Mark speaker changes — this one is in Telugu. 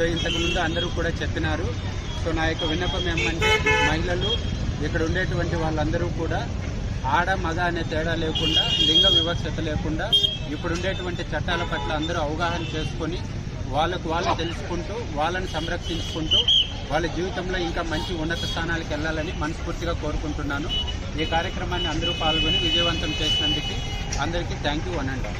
Speaker 1: సో ఇంతకుముందు అందరూ కూడా చెప్పినారు. సో నా యొక్క విన్నపం ఏమంటే మహిళలు ఇక్కడ ఉండేటువంటి వాళ్ళందరూ కూడా ఆడ మగ అనే తేడా లేకుండా లింగ వివక్షత లేకుండా ఇప్పుడు ఉండేటువంటి చట్టాల పట్ల అందరూ అవగాహన చేసుకొని వాళ్ళకు వాళ్ళు తెలుసుకుంటూ వాళ్ళని సంరక్షించుకుంటూ వాళ్ళ జీవితంలో ఇంకా మంచి ఉన్నత స్థానాలకు వెళ్ళాలని మనస్ఫూర్తిగా కోరుకుంటున్నాను. ఈ కార్యక్రమాన్ని అందరూ పాల్గొని విజయవంతం చేసినందుకు అందరికీ థ్యాంక్ యూ అనండి.